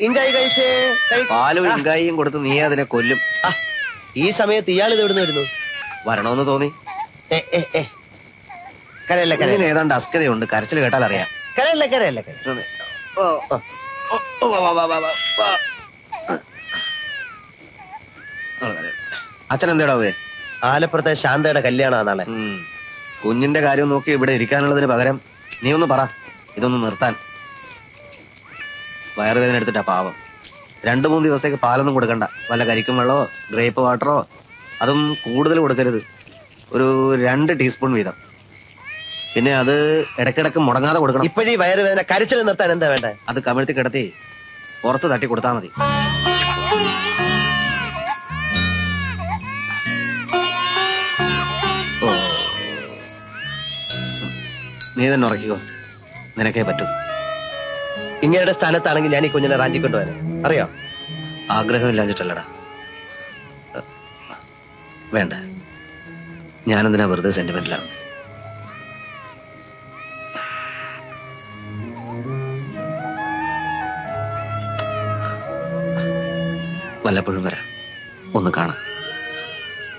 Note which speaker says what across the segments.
Speaker 1: ഇഞ്ചായി കഴിച്ചേ. കഴി-
Speaker 2: പാലും
Speaker 1: ആ,
Speaker 2: ഇങ്കായിയും കൊടുത്ത് നീ അതിനെ കൊല്ലും.
Speaker 1: ആ, ഈ സമയത്ത് ഇയാൾ ഇത് എവിടുന്ന് വരുന്നു?
Speaker 2: വരണോന്ന് തോന്നി.
Speaker 1: ഏ, ഏ, ഏ. കരയല്ല
Speaker 2: ഇതിന്
Speaker 1: കരയല്ല
Speaker 2: ഏതാണ്ട് അസ്കതയുണ്ട് കരച്ചിൽ കേട്ടാൽ അറിയാം.
Speaker 1: കരയല്ല കരയല്ല കരയല്ല.
Speaker 2: ഓ, ഓ, ഓ, വാ, വാ, വാ, വാ, വാ, വാ. അച്ഛൻ എന്തേടാ പോയെ
Speaker 1: ആലപ്പുറത്തെ ശാന്തയുടെ കല്യാണമാണ് നാളെ.
Speaker 2: കുഞ്ഞിന്റെ കാര്യം നോക്കി ഇവിടെ ഇരിക്കാനുള്ളതിന് പകരം നീ ഒന്ന് പറ. ഇതൊന്ന് നിർത്താൻ. വയറുവേദന എടുത്തിട്ടാ പാവം. രണ്ടു മൂന്ന് ദിവസത്തേക്ക് പാലൊന്നും കൊടുക്കണ്ട. വല്ല കരിക്കും വെള്ളമോ ഗ്രേപ്പ് വാട്ടറോ അതും കൂടുതൽ കൊടുക്കരുത്. ഒരു രണ്ട് ടീസ്പൂൺ വീതം. പിന്നെ അത് ഇടക്കിടക്ക് മുടങ്ങാതെ കൊടുക്കണം.
Speaker 1: ഇപ്പോഴീ വയറുവേദന കരച്ചിൽ നിർത്താൻ എന്താ വേണ്ടേ?
Speaker 2: അത് കമിഴ്ത്തി കിടത്തി പുറത്ത് തട്ടി കൊടുത്താൽ മതി. നീ തന്നെ ഉറക്കിക്കോ. നിനക്കേ പറ്റൂ.
Speaker 1: ഇങ്ങയുടെ സ്ഥാനത്താണെങ്കിൽ ഞാൻ ഈ കുഞ്ഞിനെ റാഞ്ചി കൊണ്ടുപോകാൻ അറിയോ?
Speaker 2: ആഗ്രഹമില്ലാഞ്ഞിട്ടല്ലടാ. വേണ്ട. ഞാനെന്തിനാ വെറുതെ സെന്റിമെന്റിലാണ് വല്ലപ്പോഴും വരാം. ഒന്ന് കാണാം.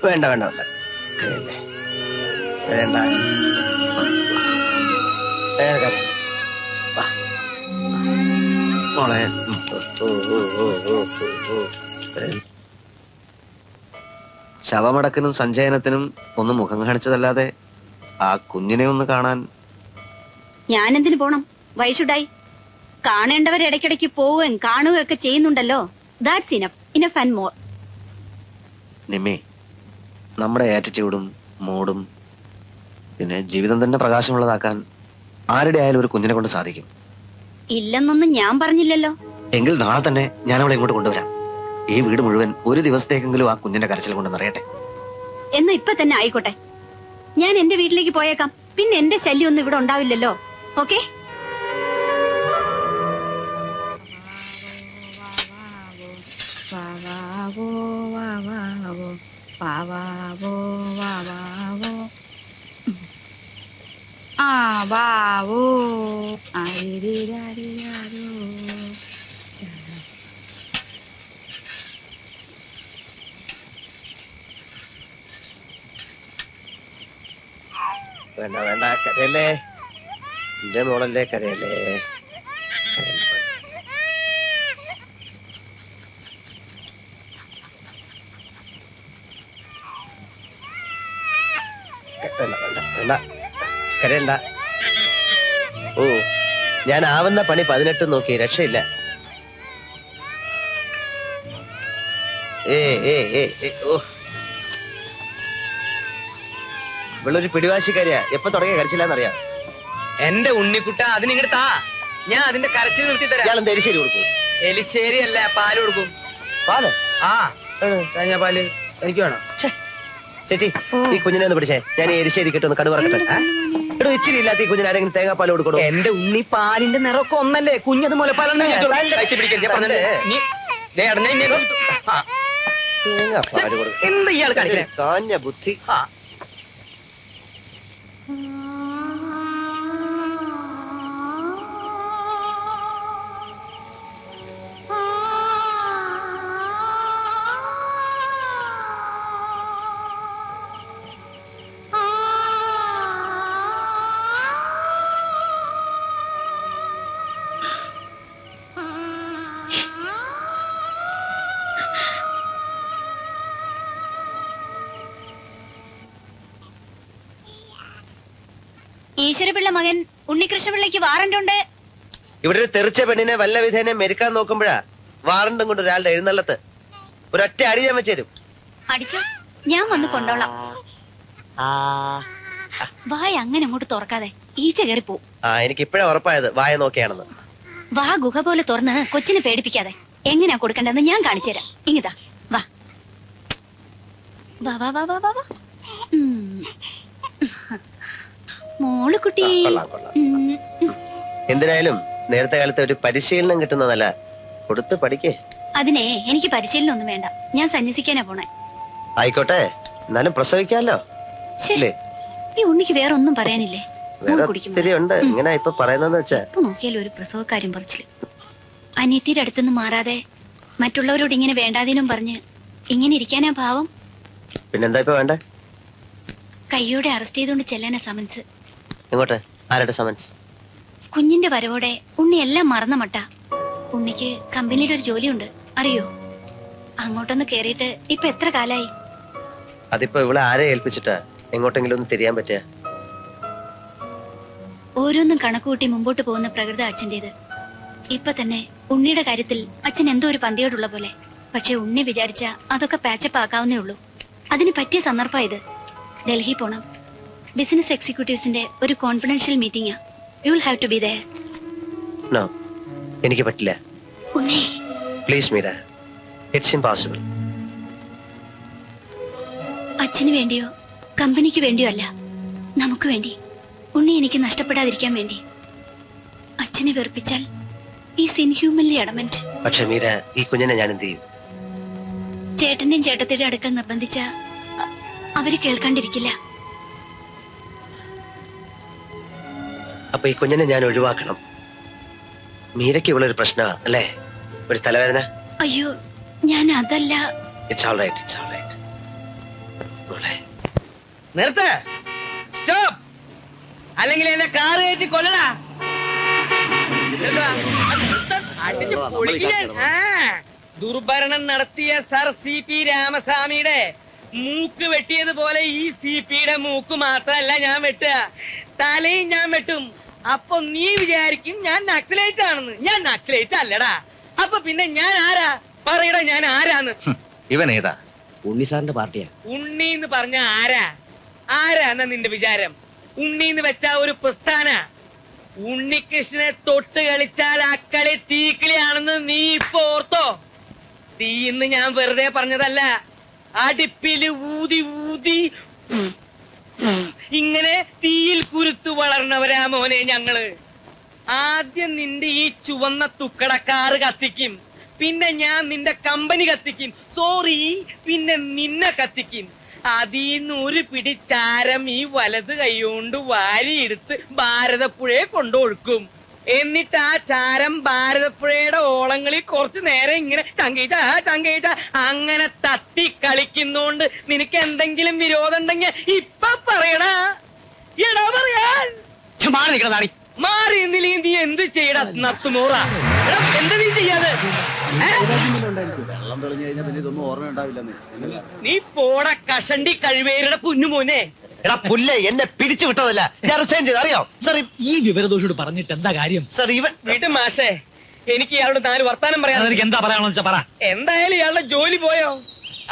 Speaker 1: വേണ്ട വേണ്ട വേണ്ട. വേണ്ട. വേണ്ട.
Speaker 2: മോളെ.
Speaker 1: സഞ്ജയനത്തിനും.
Speaker 2: ശവമടക്കിനും സഞ്ചയനത്തിനും ഒന്ന് മുഖം കാണിച്ചതല്ലാതെ ആ കുഞ്ഞിനെ ഒന്ന് കാണാൻ
Speaker 3: ഞാൻ എന്തിനു പോണം വൈഷുഡായി കാണേണ്ടവർ ഇടയ്ക്കിടയ്ക്ക് പോവുകയും കാണുകയും ഒക്കെ ചെയ്യുന്നുണ്ടല്ലോ. That's enough enough and more
Speaker 2: Nimmi നമ്മുടെ ആറ്റിറ്റ്യൂഡും മൂഡും പിന്നെ ജീവിതം തന്നെ പ്രകാശമുള്ളതാക്കാൻ ആരുടെ ആയാലും ഒരു കുഞ്ഞിനെ കൊണ്ട് സാധിക്കും.
Speaker 3: ഇല്ലെന്നൊന്നും ഞാൻ പറഞ്ഞില്ലല്ലോ
Speaker 2: എങ്കിൽ നാളെ തന്നെ ഞാൻ അവളെ ഇങ്ങോട്ട് കൊണ്ടുവരാം ഈ വീട് മുഴുവൻ ഒരു ദിവസത്തേക്കെങ്കിലും ആ കുഞ്ഞിന്റെ കരച്ചിൽ കൊണ്ട് നിറയട്ടെ
Speaker 3: എന്നാ ഇപ്പൊ തന്നെ ആയിക്കോട്ടെ ഞാൻ എന്റെ വീട്ടിലേക്ക് പോയേക്കാം പിന്നെ എന്റെ ശല്യം ഒന്നും ഇവിടെ ഉണ്ടാവില്ലല്ലോ ഓക്കെ
Speaker 4: വാവാവോ വാവാവോ പാവാവോ വാവാവോ
Speaker 1: വേണ്ട വേണ്ട കരയല്ലേ. എന്റെ മോളല്ലേ കരയല്ലേ. വേണ്ട വേണ്ട വേണ്ട കരയണ്ട ഓ ഞാൻ ആവുന്ന പണി പതിനെട്ട് നോക്കി രക്ഷയില്ല. ഏ ഏ ഏ ഓ. ഇവളൊരു പിടിവാശിക്കാരിയാ. എപ്പൊ തുടങ്ങിയ കരച്ചില്ലാന്നറിയാം?
Speaker 5: എന്റെ ഉണ്ണിക്കുട്ട അതിനിങ്ങോട്ട് താ. ഞാൻ അതിന്റെ കരച്ചിൽ നിർത്തി തരാം
Speaker 1: ഇയാളും തരിശ്ശേരി കൊടുക്കും?
Speaker 5: എലിശ്ശേരി അല്ല പാൽ കൊടുക്കും.
Speaker 1: പാൽ?
Speaker 5: ആ തേങ്ങ പാൽ എനിക്ക് വേണം.
Speaker 1: ചേച്ചി ഈ കുഞ്ഞിനെ ഒന്ന് പിടിച്ചേ. ഞാൻ ഈ എരിശ്ശേരി കിട്ടുന്ന കടു പറക്കട്ടെ ആ? എടോ ഇച്ചിരി ഇല്ലാത്ത ഈ കുഞ്ഞിന് ആരെങ്കിലും തേങ്ങാപ്പാൽ കൊടുക്കണോ?
Speaker 5: എന്റെ ഉണ്ണി പാലിന്റെ നിറമൊക്കെ ഒന്നല്ലേ? കുഞ്ഞത് മുലപ്പാലെന്ന്
Speaker 1: തേങ്ങാപ്പാൽ കൊടുക്കും.
Speaker 5: എന്താ ഇയാൾ കാണിക്കണേ?
Speaker 1: കാഞ്ഞ ബുദ്ധി.
Speaker 3: ഈശ്വരപിള്ള മകൻ. ഉണ്ണികൃഷ്ണപിള്ളയ്ക്ക് വാറണ്ട് ഉണ്ട്.
Speaker 1: ഇവിടെ ഒരു തെറിച്ച പെണ്ണിനെ വല്ല വിധേനെ മെരുക്കാൻ നോക്കുമ്പോഴാ വാറണ്ടും കൊണ്ട് ഒരാളുടെ എഴുന്നള്ളത്ത്. ഒരൊറ്റ അടി ഞാൻ വെച്ചേരും
Speaker 3: അടിച്ചോ? ഞാൻ വന്ന് കൊണ്ടോളാം. വായ അങ്ങനെ അങ്ങോട്ട് തുറക്കാതെ ഈച്ച കയറി പോവും.
Speaker 1: ആ എനിക്ക് ഇപ്പഴാ ഉറപ്പായത് വായ നോക്കിയാണെന്ന്.
Speaker 3: വാ ഗുഹ പോലെ തുറന്ന് കൊച്ചിനെ പേടിപ്പിക്കാതെ. എങ്ങനെയാ കൊടുക്കേണ്ടതെന്ന് ഞാൻ കാണിച്ചുതരാം തരാം. വാ. വാ വാ വാ വാ വാ വാ. മോൾ കുട്ടി.
Speaker 1: എന്തിനായാലും നേരത്തെ കാലത്തെ ഒരു പരിശീലനം കിട്ടുന്നതല്ല കൊടുത്ത് പഠിക്കേ.
Speaker 3: അതിനെ എനിക്ക് പരിശീലനം ഒന്നും വേണ്ട. ഞാൻ സന്യസിക്കാനാ പോണേ.
Speaker 1: ആയിക്കോട്ടെ. എന്നാലും പ്രസവിക്കാമല്ലോ
Speaker 3: ശരി ഈ ഉണ്ണിക്ക് വേറെ ഒന്നും പറയാനില്ലേ
Speaker 1: ഇങ്ങനെ ഇപ്പൊ പറയുന്നത് വെച്ചാ.
Speaker 3: ഇപ്പൊ നോക്കിയാലും ഒരു പ്രസവക്കാര്യം പറിച്ചിൽ. അനിയത്തിയുടെ അടുത്തുനിന്ന് മാറാതെ മറ്റുള്ളവരോട് ഇങ്ങനെ വേണ്ടാതിനും പറഞ്ഞ് ഇങ്ങനെ ഇരിക്കാനാ ഭാവം
Speaker 1: പിന്നെന്താ ഇപ്പൊ വേണ്ടേ?
Speaker 3: കയ്യോടെ അറസ്റ്റ് ചെയ്തുകൊണ്ട് ചെല്ലാനാ സമൻസ്.
Speaker 1: ഇങ്ങോട്ട്. ആരുടെ സമൻസ്
Speaker 3: കുഞ്ഞിന്റെ വരവോടെ ഉണ്ണി എല്ലാം മറന്ന മട്ട. ഉണ്ണിക്ക് കമ്പനിയുടെ ഒരു ജോലിയുണ്ട്. അറിയോ? അങ്ങോട്ടൊന്ന് കേറിയിട്ട് ഇപ്പൊ എത്ര കാലായി?
Speaker 1: അതിപ്പോ ഇവിടെ ആരെ ഏൽപ്പിച്ചിട്ടാ? എങ്ങോട്ടെങ്കിലും ഒന്ന് തിരിയാൻ പറ്റിയ?
Speaker 3: ഓരോന്നും കണക്കുകൂട്ടി മുമ്പോട്ട് പോകുന്ന പ്രകൃത അച്ഛന്റെത്. ഇപ്പൊ തന്നെ ഉണ്ണിയുടെ കാര്യത്തിൽ അച്ഛൻ എന്തോ ഒരു പന്തിയോടുള്ള പോലെ. പക്ഷെ ഉണ്ണി വിചാരിച്ച അതൊക്കെ പാച്ചപ്പ് ആക്കാവുന്നേ ഉള്ളൂ. അതിന് പറ്റിയ സന്ദർഭം ഇത്. ഡൽഹി പോണം. ബിസിനസ് എക്സിക്യൂട്ടീവ്സിന്റെ ഒരു confidential meeting. You will have to be there
Speaker 1: no എനിക്ക് പറ്റില്ല.
Speaker 3: Unni.
Speaker 1: Please Meera it's impossible
Speaker 3: അച്ഛന് വേണ്ടിയോ കമ്പനിക്ക് വേണ്ടിയോ അല്ല നമുക്ക് വേണ്ടി. ഉണ്ണി എനിക്ക് നഷ്ടപ്പെടാതിരിക്കാൻ വേണ്ടി. അച്ഛനെ വെറുപ്പിച്ചാൽ ഈ ഇൻഹ്യൂമൻലി അഡമന്റ്
Speaker 1: പക്ഷെ മീര ഈ കുഞ്ഞിനെ ഞാൻ എന്ത് ചെയ്യും?
Speaker 3: ചേട്ടന്റെയും ചേട്ടത്തിയുടെ അടുക്കൽ നിർബന്ധിച്ച അവർ കേൾക്കാണ്ടിരിക്കില്ല.
Speaker 1: അപ്പൊ ഈ കുഞ്ഞിനെ ഞാൻ ഒഴിവാക്കണം. മീരയ്ക്ക് ഇവളൊരു പ്രശ്ന അല്ലേ? ഒരു തലവേദന?
Speaker 3: അയ്യോ ഞാൻ അതല്ല.
Speaker 1: It's all right it's all right മോളെ.
Speaker 5: നിർത്ത. സ്റ്റോപ്പ് അല്ലെങ്കിൽ എന്നെ കാർ കയറ്റി കൊല്ലടാ. അടിച്ച് ആ, ദുർഭരണം നടത്തിയ സർ സി പി രാമസ്വാമിയുടെ മൂക്ക് വെട്ടിയതുപോലെ ഈ സി പിയുടെ മൂക്ക് മാത്രമല്ല ഞാൻ വെട്ടുക. തലയും ഞാൻ വെട്ടും. അപ്പൊ നീ വിചാരിക്കും ഞാൻ നക്സലേറ്റ് ആണെന്ന്. ഞാൻ നക്സലേറ്റ് അല്ലടാ. അപ്പൊ പിന്നെ ഞാൻ ആരാ? പറയടാ ഞാൻ ആരാന്ന്.
Speaker 2: ഇവൻ ഏതാ?
Speaker 6: ഉണ്ണി സാറിന്റെ പാർട്ടിയാ.
Speaker 5: ഉണ്ണി എന്ന് പറഞ്ഞ ആരാ? ആരാന്ന നിന്റെ വിചാരം? ഉണ്ണി എന്ന് വെച്ച ഒരു പ്രസ്ഥാന. ഉണ്ണികൃഷ്ണനെ തൊട്ട് കളിച്ചാൽ അക്കളി തീക്കിളിയാണെന്ന് നീ ഇപ്പൊ ഓർത്തോ? തീ തീന്ന് ഞാൻ വെറുതെ പറഞ്ഞതല്ല. അടിപ്പിൽ ഊതി ഊതി ഇങ്ങനെ തീയിൽ കുരുത്തു വളർന്നവരാ മോനെ ഞങ്ങൾ. ആദ്യം നിന്റെ ഈ ചുവന്ന തുക്കടക്കാറ് കത്തിക്കും. പിന്നെ ഞാൻ നിന്റെ കമ്പനി കത്തിക്കും. സോറി പിന്നെ നിന്നെ കത്തിക്കും. അതീന്ന് ഒരു പിടി ചാരം ഈ വലത് കൈകൊണ്ട് വാരിയെടുത്ത് ഭാരതപ്പുഴയെ കൊണ്ടൊഴുക്കും. എന്നിട്ട് ആ ചാരം ഭാരതപ്പുഴയുടെ ഓളങ്ങളിൽ കുറച്ചു നേരം ഇങ്ങനെ ചങ്കീച്ച ചങ്കീച്ച അങ്ങനെ തത്തി കളിക്കുന്നോണ്ട് നിനക്ക് എന്തെങ്കിലും വിരോധം ഉണ്ടെങ്കിൽ ഇപ്പൊ പറയടാ. എടാ പറയാൻ
Speaker 6: മാറി നിൽക്കണം
Speaker 5: മാറി. എന്നില്ലെങ്കിൽ നീ എന്ത് ചെയ്യടാ നത്തുനൂറ എടാ, എന്താ നീ ചെയ്യാതെ? ഏ? നീ പോട കഷണ്ടി കഴിവേരുടെ കുഞ്ഞുമോനെ.
Speaker 1: എടാ പുല്ലേ എന്നെ പിടിച്ചു വിട്ടതല്ല. ഞാൻ റിസൈൻ ചെയ്ത്. അറിയോ? സർ
Speaker 6: ഈ വിവരദോഷോട് പറഞ്ഞിട്ട് എന്താ കാര്യം?
Speaker 1: സർ ഇവൻ
Speaker 5: വീട്ടു മാഷേ. എനിക്ക് ഇയാളുടെ നാല് വർത്താനം പറയാൻ
Speaker 6: എനിക്ക് എന്താ പറയാണെന്ന് വെച്ചാ പറ.
Speaker 5: എന്തായാലും ഇയാളുടെ ജോലി പോയോ?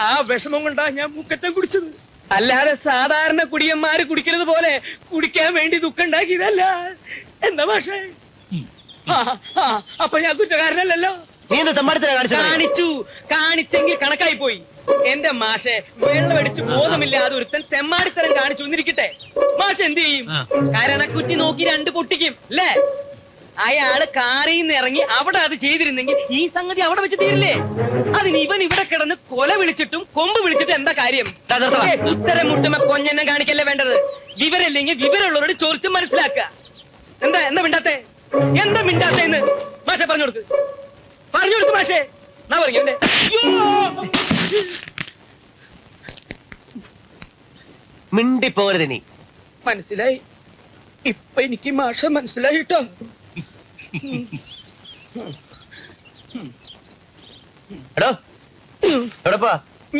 Speaker 5: ആ വിഷമം കൊണ്ടാ ഞാൻ മുക്കറ്റം കുടിച്ചത്. അല്ലാതെ സാധാരണ കുടിയന്മാര് കുടിക്കുന്നത് പോലെ കുടിക്കാൻ വേണ്ടി ദുഃഖം ഉണ്ടാക്കിയതല്ല എന്താ മാഷേ? അപ്പൊ ഞാൻ കുറ്റക്കാരനല്ലല്ലോ.
Speaker 1: നീ എന്ത് തെമ്മാടിത്തര കാണിച്ചത്?
Speaker 5: കാണിച്ചു. കാണിച്ചെങ്കിൽ കണക്കായി പോയി. എന്റെ മാഷെ വെള്ളമടിച്ച് ബോധമില്ലാതെ ഒരുത്തൻ തെമ്മാടിത്തരം കാണിച്ചു വന്നിരിക്കട്ടെ. മാഷ് എന്ത് ചെയ്യും. കരണക്കുറ്റി നോക്കി രണ്ട് പൊട്ടിക്കും അല്ലേ? അയാൾ കാറിൽ നിന്ന് ഇറങ്ങി അവിടെ അത് ചെയ്തിരുന്നെങ്കിൽ ഈ സംഗതി അവിടെ വെച്ച് തീരില്ലേ? അതിന് ഇവൻ ഇവിടെ കിടന്ന് കൊല വിളിച്ചിട്ടും കൊമ്പ് വിളിച്ചിട്ടും എന്താ കാര്യം? ഉത്തരം മുട്ടുമ്പോ കൊഞ്ഞെന്നെ കാണിക്കല്ലേ വേണ്ടത്? വിവരമില്ലെങ്കിൽ വിവരമുള്ളവരോട് ചോദിച്ച് മനസ്സിലാക്കുക. എന്താ എന്താ മിണ്ടാത്തെ? എന്താ മിണ്ടാത്തെ എന്ന് മാഷെ പറഞ്ഞു കൊടുക്ക്. പറഞ്ഞു കൊടുക്ക് മാഷെ. എന്നാ എന്നെ
Speaker 1: മിണ്ടി പോരുത് നീ
Speaker 5: മനസ്സിലായി? ഇപ്പൊ എനിക്ക് മാഷ മനസ്സിലായി കേട്ടോ
Speaker 1: എടോ എവിടെപ്പാ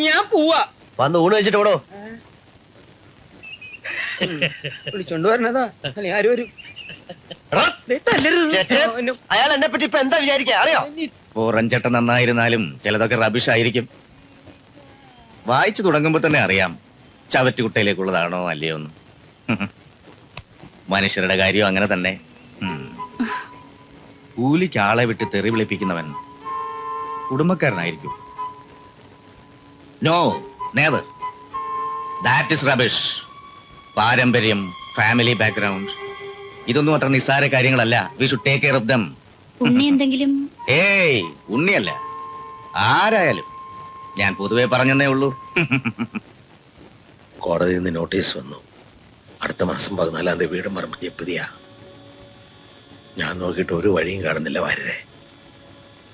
Speaker 5: ഞാൻ പോവാ.
Speaker 1: വന്ന് ഊണ് വെച്ചിട്ട് ഓടോ.
Speaker 5: വിളിച്ചോണ്ട് വരണതാ. ആര്.
Speaker 1: അയാൾ എന്നെ പറ്റി ഇപ്പൊ എന്താ വിചാരിക്കാ? അറിയോ?
Speaker 2: ഓറഞ്ചട്ട നന്നായിരുന്നാലും ചിലതൊക്കെ റബിഷ് ആയിരിക്കും. വായിച്ചു തുടങ്ങുമ്പോൾ തന്നെ അറിയാം ചവറ്റുകുട്ടയിലേക്കുള്ളതാണോ അല്ലയോ എന്ന്. മനുഷ്യരുടെ കാര്യം അങ്ങനെ തന്നെ. കൂലിക്ക് ആളെ വിട്ട് തെറി വിളിപ്പിക്കുന്നവൻ കുടുംബക്കാരനായിരിക്കും. No never that is rubbish പാരമ്പര്യം ഫാമിലി ബാക്ക്ഗ്രൗണ്ട് ഇതൊന്നും അത്ര നിസ്സാര കാര്യങ്ങളല്ല. We should take care of them
Speaker 3: Unni എന്തെങ്കിലും
Speaker 2: ഏയ് ഉണ്ണിയല്ല. ആരായാലും. ഞാൻ പൊതുവെ പറഞ്ഞെന്നേ ഉള്ളൂ.
Speaker 7: കോടതിയിൽ നിന്ന് നോട്ടീസ് വന്നു. അടുത്ത മാസം പതിനാലാം തീയതി വീടും പറമ്പ് ജപ്തിയാ ഞാൻ നോക്കിയിട്ട് ഒരു വഴിയും കാണുന്നില്ല വാര്യരെ.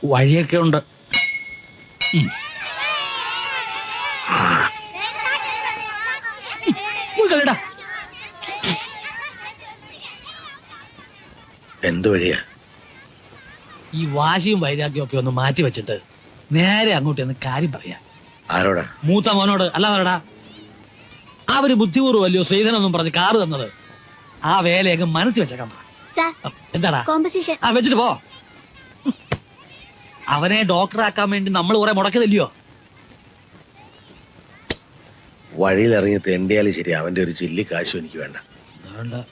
Speaker 6: വഴിയൊക്കെ ഉണ്ട്.
Speaker 7: എന്ത് വഴിയാ?
Speaker 6: ഈ വാശിയും വൈരാഗ്യവും ഒക്കെ ഒന്ന് മാറ്റി വെച്ചിട്ട് നേരെ അങ്ങോട്ട് എന്ന് കാര്യം പറയാ.
Speaker 7: ആരോടാ?
Speaker 6: മൂത്ത മോനോട് അല്ല പറയടാ അവർ ബുദ്ധിപൂർവം അല്ലയോ ശ്രീധനൊന്നും പറഞ്ഞ് കാറ് തന്നത്. ആ വേലയൊക്കെ മനസ്സിൽ വെച്ചേക്കാൻ പറ. എന്താടാ?
Speaker 3: കോമ്പസിഷൻ
Speaker 6: ആ വെച്ചിട്ട് പോ. അവനെ ഡോക്ടറാക്കാൻ വേണ്ടി നമ്മൾ കുറെ മുടക്കതില്ലയോ
Speaker 7: വഴിയിലിറങ്ങി തെണ്ടിയാലും ശരി അവന്റെ ഒരു ചില്ലി കാശും എനിക്ക് വേണ്ട.
Speaker 6: അതുകൊണ്ട്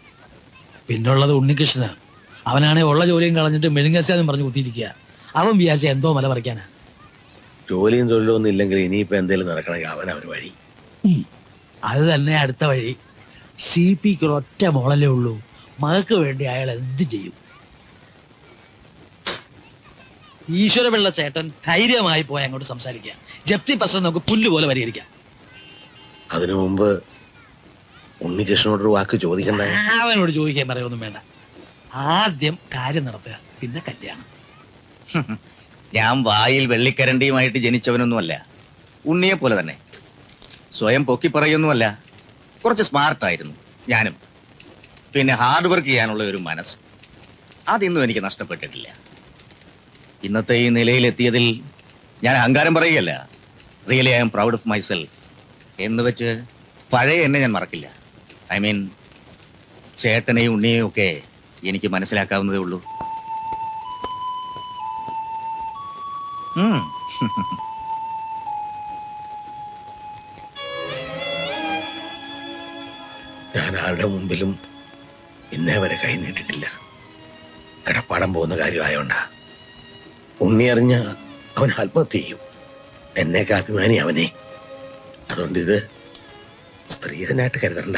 Speaker 6: പിന്നുള്ളത് ഉണ്ണികൃഷ്ണനാ. അവനാണെ ഉള്ള ജോലിയും കളഞ്ഞിട്ട് മെഴുങ്ങസ്യാന്നും പറഞ്ഞു കുത്തിയിരിക്കുക. അവൻ വിചാരിച്ച എന്തോ മല പറിക്കാനാ.
Speaker 7: ജോലിയും തൊഴിലും ഒന്നും ഇല്ലെങ്കിൽ ഇനിയിപ്പോ എന്തെങ്കിലും നടക്കണമെങ്കിൽ അവൻ അവന് വഴി.
Speaker 6: അത് തന്നെ അടുത്ത വഴി. സി പിക്ക് ഒറ്റ മോളല്ലേ ഉള്ളൂ. മകൾക്ക് വേണ്ടി അയാൾ എന്ത് ചെയ്യും? ഈശ്വരപിള്ള ചേട്ടൻ ധൈര്യമായി പോയി അങ്ങോട്ട് സംസാരിക്കാം ജപ്തി പ്രശ്നം നമുക്ക് പുല്ല് പോലെ പരിഹരിക്കാം.
Speaker 7: അതിനു മുമ്പ് ഉണ്ണികൃഷ്ണനോടൊരു വാക്ക് ചോദിക്കണ്ടേ?
Speaker 6: അവനോട് ചോദിക്കാൻ പറയൊന്നും വേണ്ട. ആദ്യം കാര്യം നടത്തുക പിന്നെ കല്യാണം.
Speaker 8: ഞാൻ വായിൽ വെള്ളിക്കരണ്ടിയുമായിട്ട് ജനിച്ചവനൊന്നുമല്ല. ഉണ്ണിയെ പോലെ തന്നെ. സ്വയം പൊക്കി പറയൊന്നുമല്ല കുറച്ച് സ്മാർട്ടായിരുന്നു ഞാനും. പിന്നെ ഹാർഡ് വർക്ക് ചെയ്യാനുള്ള ഒരു മനസ്സ്. അതിന്നും എനിക്ക് നഷ്ടപ്പെട്ടിട്ടില്ല. ഇന്നത്തെ ഈ നിലയിലെത്തിയതിൽ ഞാൻ അഹങ്കാരം പറയുകയല്ല. Really I am proud of my myself എന്ന് വെച്ച് പഴയ എന്നെ ഞാൻ മറക്കില്ല. ഐ മീൻ ചേട്ടനെയും ഉണ്ണിയെയും ഒക്കെ എനിക്ക് മനസ്സിലാക്കാവുന്നതേ ഉള്ളൂ.
Speaker 7: ഞാൻ ആരുടെ മുമ്പിലും ഇന്നേ വരെ കൈ നീട്ടിട്ടില്ല. കടപ്പാടം പോകുന്ന കാര്യമായോണ്ടാ. ഉണ്ണി അറിഞ്ഞ അവൻ ആത്മഹത്യ ചെയ്യും. എന്നേക്ക് അഭിമാനി അവനെ. അതുകൊണ്ട് ഇത് സ്ത്രീധനായിട്ട് കരുതണ്ട.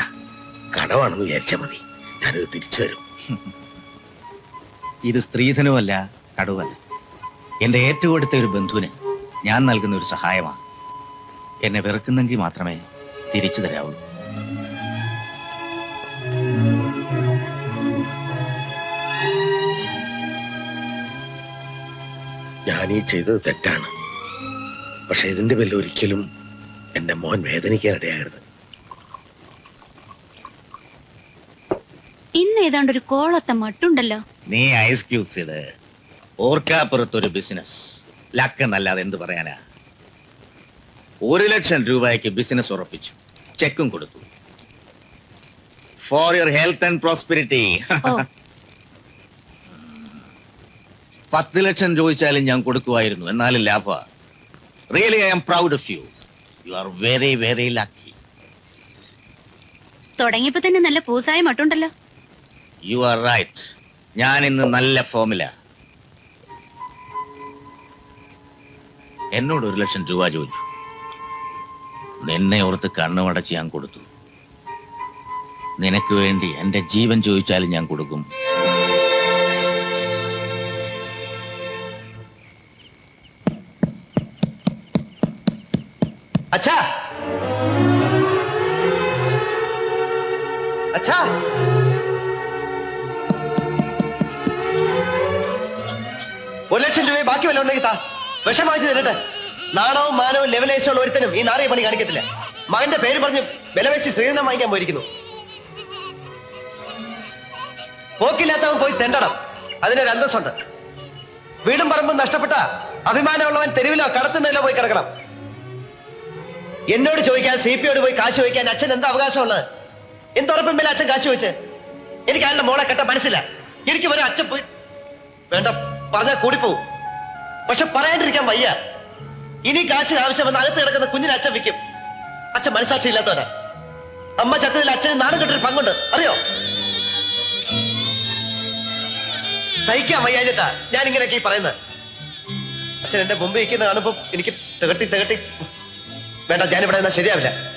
Speaker 7: കടമാണെന്ന് വിചാരിച്ചാൽ മതി. ഞാനിത് തിരിച്ചു തരും.
Speaker 8: ഇത് സ്ത്രീധനമല്ല കടുവല്ല എന്റെ ഏറ്റവും അടുത്ത ഒരു ബന്ധുവിന് ഞാൻ നൽകുന്ന ഒരു സഹായമാണ്. എന്നെ വെറുക്കുന്നെങ്കിൽ മാത്രമേ തിരിച്ചു തരാവുള്ളൂ
Speaker 7: ഞാൻ ഈ ചെയ്തത് തെറ്റാണ്. പക്ഷെ ഇതിന്റെ പേരിൽ ഒരിക്കലും എന്റെ മോൻ വേദനിക്കാനിടയാകരുത്
Speaker 3: ഇന്ന് ഏതാണ്ട് ഒരു കോളത്തെ മട്ടുണ്ടല്ലോ.
Speaker 8: നീ ഐസ് ക്യൂബ്സ് ഇട്. ഓർക്കാപ്പുറത്തൊരു ബിസിനസ് ലക്ക് എന്നല്ലാതെ എന്ത് പറയാനാ? ഒരു ലക്ഷം രൂപയ്ക്ക് ബിസിനസ് ഉറപ്പിച്ചു. ചെക്കും കൊടുത്തു. For your health and prosperity പത്ത് ലക്ഷം ചോദിച്ചാലും ഞാൻ കൊടുക്കുമായിരുന്നു. എന്നാലും ലാഭ. Really I am proud of you you are very very lucky
Speaker 3: തുടങ്ങിയപ്പോ തന്നെ നല്ല പൂസായ മട്ടുണ്ടല്ലോ.
Speaker 8: യു ആർ റൈറ്റ് ഞാൻ ഇന്ന് നല്ല ഫോമില എന്നോട് ഒരു ലക്ഷം രൂപ ചോദിച്ചു. നിന്നെ ഓർത്ത് കണ്ണുമടച്ച് ഞാൻ കൊടുത്തു. നിനക്ക് വേണ്ടി എന്റെ ജീവൻ ചോദിച്ചാലും ഞാൻ കൊടുക്കും.
Speaker 1: ഒരു ലക്ഷം രൂപ ബാക്കി വല്ല ഉണ്ടെങ്കിൽ താ. വിഷം വാങ്ങിച്ചു തരട്ടെ നാണവും മാനവും ലെവലേശമുള്ള ഒരുത്തനും ഈ നാറിയ പണി കാണിക്കത്തില്ല. മകന്റെ പേര് പറഞ്ഞ് വിലവേശി ശ്രീധനം വാങ്ങിക്കാൻ പോയിരിക്കുന്നു. പോക്കില്ലാത്തവൻ പോയി തെണ്ടണം. അതിനൊരു അന്തസ്സുണ്ട്. വീടും പറമ്പും നഷ്ടപ്പെട്ട അഭിമാനമുള്ളവൻ തെരുവിലോ കടത്തുന്നതിലോ പോയി കിടക്കണം. എന്നോട് ചോദിക്കാൻ സി പിയോട് പോയി കാശ് ചോദിക്കാൻ അച്ഛൻ എന്താ അവകാശമുള്ളത്? എന്തുറപ്പും മേലെ അച്ഛൻ കാശ് ചോദിച്ചേ? എനിക്ക് അയാളുടെ മോളെ കെട്ട മനസ്സില്ല. എനിക്ക് വരെ അച്ഛൻ പോയി വേണ്ട പറഞ്ഞാൽ കൂടിപ്പോവും. പക്ഷെ പറയാണ്ടിരിക്കാൻ വയ്യ. ഇനി കാശ് ആവശ്യം വന്ന് അകത്ത് കിടക്കുന്ന കുഞ്ഞിനെ അച്ഛൻ വിൽക്കും. അച്ഛൻ മനസാക്ഷി ഇല്ലാത്തവനാ. അമ്മ ചത്തതിൽ അച്ഛന് നാണം കെട്ടൊരു പങ്കുണ്ട്. അറിയോ? സഹിക്കാൻ വയ്യാഞ്ഞിട്ടാ ഞാൻ ഇങ്ങനെയൊക്കെ ഈ പറയുന്നത് അച്ഛൻ എന്റെ മുമ്പ് ഇരിക്കുന്ന കാണുമ്പോ എനിക്ക് തികട്ടി തികട്ടി വേണ്ട ഞാനിവിടെ എന്നാ ശരിയാവില്ല.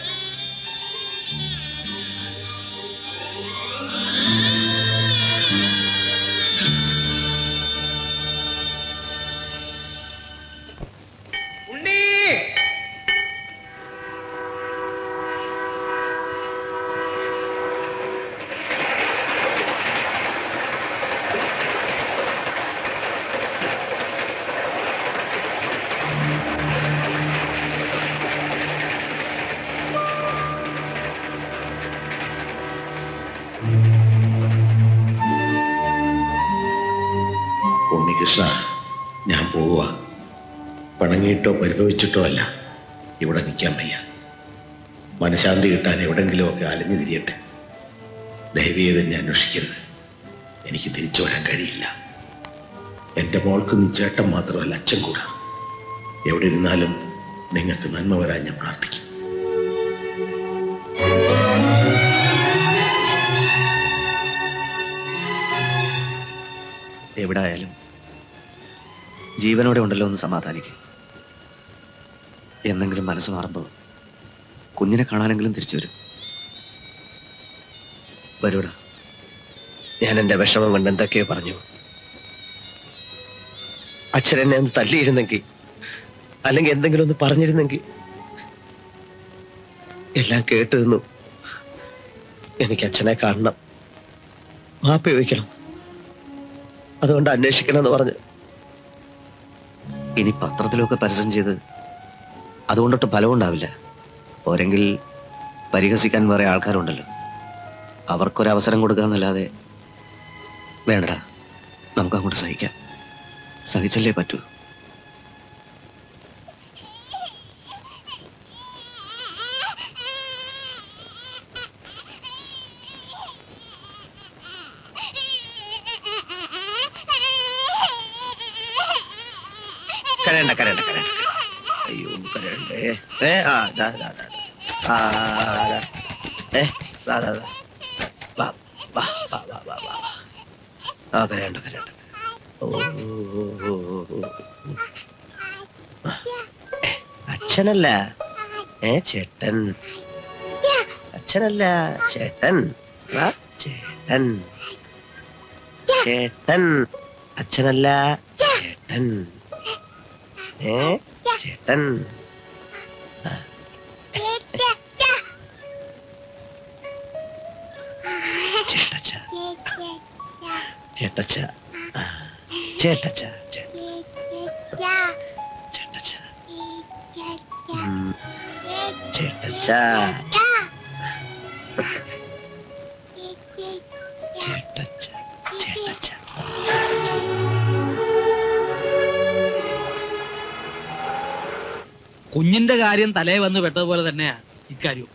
Speaker 7: കൃഷ്ണ ഞാൻ പോവുക. പണങ്ങിയിട്ടോ പരിഭവിച്ചിട്ടോ അല്ല. ഇവിടെ നിൽക്കാൻ വയ്യ. മനഃശാന്തി കിട്ടാൻ എവിടെങ്കിലുമൊക്കെ അലഞ്ഞു തിരിയട്ടെ. ദയവീയെ തന്നെ അന്വേഷിക്കരുത്. എനിക്ക് തിരിച്ചു വരാൻ കഴിയില്ല. എന്റെ മോൾക്ക് നിച്ചേട്ടം മാത്രമല്ല അച്ഛൻ കൂടാ. എവിടെ ഇരുന്നാലും നിങ്ങൾക്ക് നന്മ വരാൻ ഞാൻ പ്രാർത്ഥിക്കും.
Speaker 2: എവിടെ ആയാലും ജീവനോടെ ഉണ്ടല്ലോ ഒന്ന് സമാധാനിക്കും. എന്നെങ്കിലും മനസ്സ് മാറുമ്പോൾ കുഞ്ഞിനെ കാണാനെങ്കിലും തിരിച്ചു വരും. വരൂടാ.
Speaker 1: ഞാൻ എന്റെ വിഷമം കൊണ്ട് എന്തൊക്കെയോ പറഞ്ഞു. അച്ഛൻ എന്നെ ഒന്ന് തല്ലിയിരുന്നെങ്കിൽ അല്ലെങ്കിൽ എന്തെങ്കിലും ഒന്ന് പറഞ്ഞിരുന്നെങ്കിൽ എല്ലാം കേട്ടു നിന്നു. എനിക്ക് അച്ഛനെ കാണണം. മാപ്പ് വയ്ക്കണം അതുകൊണ്ട് അന്വേഷിക്കണം എന്ന് പറഞ്ഞ്.
Speaker 2: ഇനി പത്രത്തിലൊക്കെ പരസ്യം ചെയ്ത് അതുകൊണ്ടൊട്ട് ഫലമുണ്ടാവില്ല. പോരെങ്കിൽ പരിഹസിക്കാൻ വേറെ ആൾക്കാരുണ്ടല്ലോ. അവർക്കൊരവസരം കൊടുക്കാന്നല്ലാതെ വേണ്ടടാ നമുക്ക് അങ്ങോട്ട് സഹിക്കാം. സഹിച്ചല്ലേ പറ്റൂ
Speaker 1: കരയണ്ട കരയണ്ട കരയണ്ട അയ്യോ കരയണ്ടേ ഏ ആ കരയണ്ട കരയണ്ട അച്ഛനല്ല. ഏ ചേട്ടൻ. അച്ഛനല്ല ചേട്ടൻ. ചേട്ടൻ. ചേട്ടൻ. അച്ഛനല്ല ചേട്ടൻ. ഏ ചേട്ടൻ. ചേട്ടച്ച. ആ. ചേട്ടച്ച ചേ- ചേട്ടച്ച. ചേട്ടച്ച. ചേട്ടച്ച. ചേട്ടച്ച.
Speaker 6: കുഞ്ഞിന്റെ കാര്യം തലേ വന്ന് പെട്ടതുപോലെ തന്നെയാ ഇക്കാര്യവും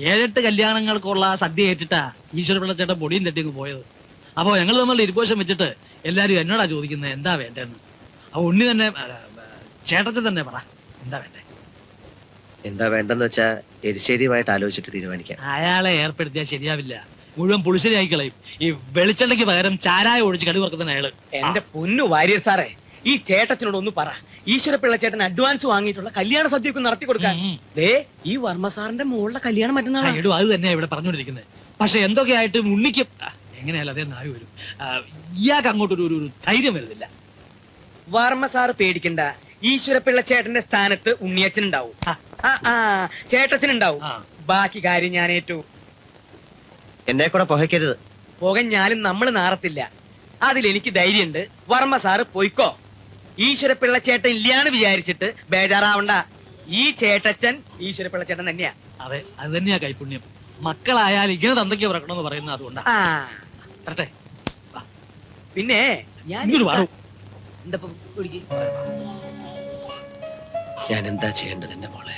Speaker 6: ഏഴെട്ട് കല്യാണങ്ങൾക്കുള്ള സദ്യ ഏറ്റിട്ടാ ഈശ്വരപിള്ള ചേട്ടൻ പൊടിയും തട്ടിങ്ങ് പോയത്. അപ്പോ ഞങ്ങൾ തമ്മിലുള്ള ഇരുപോശം വെച്ചിട്ട് എല്ലാരും എന്നോടാ ചോദിക്കുന്നത് എന്താ വേണ്ടതെന്ന് അപ്പൊ ഉണ്ണി തന്നെ ചേട്ടത്തിൽ തന്നെ പറ എന്താ വേണ്ടേ?
Speaker 1: എന്താ വേണ്ടെന്ന് വെച്ചാ എരിശ്ശേരിയുമായിട്ട് ആലോചിച്ചിട്ട് തീരുമാനിക്കാം.
Speaker 6: അയാളെ ഏർപ്പെടുത്തിയാൽ ശരിയാവില്ല. മുഴുവൻ പുളിശ്ശേരിയായി കളയും. ഈ വെളിച്ചെണ്ണയ്ക്ക് പകരം ചാരായ ഒഴിച്ച് കടി വർക്കുന്ന അയാൾ.
Speaker 5: എന്റെ പൊന്നു വാര്യർ സാറേ ഈ ചേട്ടച്ചനോട് ഒന്ന് പറ. ഈശ്വരപ്പിള്ള ചേട്ടൻ അഡ്വാൻസ് വാങ്ങിയിട്ടുള്ള കല്യാണ സദ്യയൊക്കെ നടത്തി കൊടുക്കാൻ. ദേ ഈ വർമ്മ സാറിന്റെ മോളുടെ കല്യാണം
Speaker 6: എടോ അത് തന്നെയാണ് ഇവിടെ പറഞ്ഞുകൊണ്ടിരിക്കുന്നത് പക്ഷെ എന്തൊക്കെയായിട്ടും ഉണ്ണിക്കും എങ്ങനെയല്ല അതേ നായ വരും. ഇയാൾക്ക് അങ്ങോട്ടൊരു ഒരു ധൈര്യം വരുന്നില്ല.
Speaker 5: വർമ്മ സാറ് പേടിക്കണ്ട. ഈശ്വരപ്പിള്ള ചേട്ടന്റെ സ്ഥാനത്ത് ഉണ്ണിയച്ചൻ ഉണ്ടാവും ആ ആ ചേട്ടച്ചൻ ഉണ്ടാവും ബാക്കി കാര്യം ഞാൻ ഏറ്റു.
Speaker 1: എന്നെ കൂടെ പുകയ്ക്കരുത്.
Speaker 5: പുകഞ്ഞാലും നമ്മൾ നാറത്തില്ല. അതിൽ അതിലെനിക്ക് ധൈര്യമുണ്ട്. വർമ്മ സാറ് പോയിക്കോ. ഈശ്വരപ്പിള്ള ചേട്ടൻ ഇല്ലാന്ന് വിചാരിച്ചിട്ട് ബേജാറാവണ്ട. ഈ ചേട്ടച്ചൻ ഈശ്വരപ്പിള്ള ചേട്ടൻ തന്നെയാ.
Speaker 6: അതെ അത് തന്നെയാ കൈപുണ്യം. മക്കളായാൽ ഇങ്ങനെ തന്തയ്ക്ക് പറക്കണമെന്ന് പറയുന്നത് അതുകൊണ്ടാ.
Speaker 5: ആ
Speaker 6: വരട്ടെ
Speaker 5: പിന്നെ?
Speaker 1: ഞാൻ എന്താ ചെയ്യേണ്ടത് എന്റെ മോളെ?